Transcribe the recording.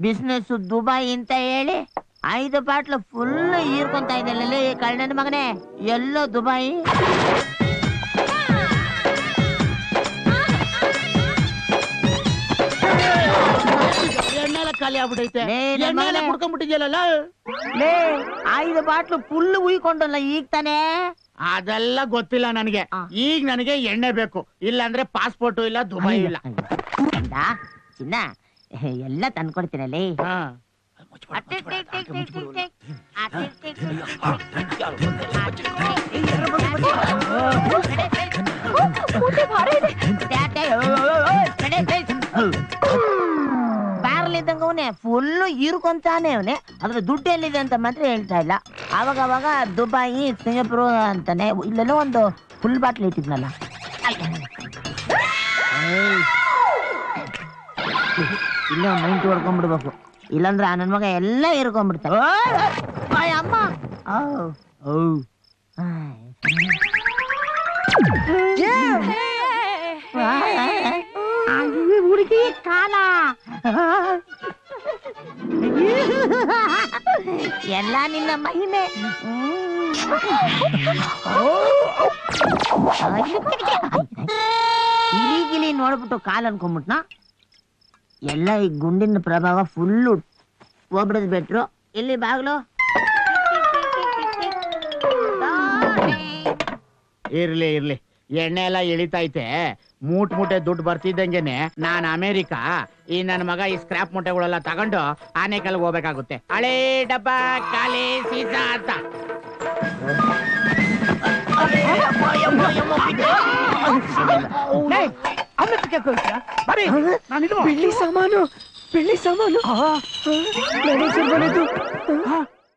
Business Dubai ಅಂತ ಹೇಳಿ ಐದು ಬಾಟ್ಲು ಫುಲ್ ಹೀರ್ಕೊಂತ ಇದ್ದಲ್ಲ ಕಳ್ಳನ ಮಗನೇ. ಎಲ್ಲೋ ದುಬೈ ಖಾಲಿ ಆಗ್ಬಿಟ್ಟೈತೆ. ಕುಡ್ಕೊಂಡ್ಬಿಟ್ಟಿದ್ಯಲ್ಲ? ಲೇ ಐದು ಬಾಟ್ಲು ಫುಲ್ ಉಯ್ಕೊಂಡಲ್ಲ ಈಗ ತಾನೇ? ಅದೆಲ್ಲ ಗೊತ್ತಿಲ್ಲ ನನಗೆ. ಈಗ ನನಗೆ ಎಣ್ಣೆ ಬೇಕು. ಇಲ್ಲ ಅಂದ್ರೆ ಪಾಸ್ಪೋರ್ಟ್ ಇಲ್ಲ ದುಬೈ ಇಲ್ಲ ಚಿನ್ನ. ಎಲ್ಲ ತಂದ್ಕೊಡ್ತೀನಲ್ಲಿ ಅವನೇ ಫುಲ್ಲು ಹೀರ್ಕೊಂತಾನೆ ಅವನೇ ಅದ್ರ ದುಡ್ಡು ಎಲ್ಲಿದೆ ಅಂತ ಮಾತ್ರ ಹೇಳ್ತಾ ಇಲ್ಲ ಅವಾಗ ಅವಾಗ ದುಬಾಯಿ ಸಿಂಗಾಪುರ ಅಂತಾನೆ ಇಲ್ಲೆಲ್ಲೋ ಒಂದು ಫುಲ್ ಬಾಟ್ಲ್ ಇಟ್ಟಿದ್ನಲ್ಲ. ಇಲ್ಲೇ ಮೈಂಟ್ ಹೊಡ್ಕೊಂಡ್ಬಿಡ್ಬೇಕು ಇಲ್ಲಾಂದ್ರೆ ಆ ನನ್ ಮಗ ಎಲ್ಲ ಹಿರ್ಕೊಂಡ್ಬಿಡ್ತಾರೆ ಓಯ್ ಅಮ್ಮ. ಓ ಹುಡುಗಿ ಕಾಲ. ಎಲ್ಲ ನಿನ್ನ ಮಹಿಮೆ. ಇಲಿ ಗಿಲಿ ನೋಡ್ಬಿಟ್ಟು ಕಾಲ್ ಅನ್ಕೊಂಡ್ಬಿಟ್ನಾ? ಎಲ್ಲ ಈ ಗುಂಡಿನ ಪ್ರಭಾವ ಫುಲ್ಲು ಹೋಗ್ಬಿಡದ್ ಬಿಟ್ರು. ಇಲ್ಲಿ ಬಾಗ್ಲು? ಇರ್ಲಿ ಇರ್ಲಿ. ಎಣ್ಣೆ ಎಲ್ಲ ಇಳಿತೈತೆ ಮೂಟ್ ಮೂಟೆ ದುಡ್ಡು ಬರ್ತಿದ್ದಂಗೆನೆ ನಾನ್ ಅಮೇರಿಕಾ. ಈ ನನ್ನ ಮಗ ಈ ಸ್ಕ್ರಾಪ್ ಮೂಟೆಗಳೆಲ್ಲ ತಗೊಂಡು ಆನೆಕಲ್ ಹೋಗ್ಬೇಕಾಗುತ್ತೆ. ಹಳೇ ಡಬ್ಬ, ಖಾಲಿ ಸೀಸ ಅಂತ. పెళ్ళి సామాను పెళ్ళి సామాను. మేనేజర్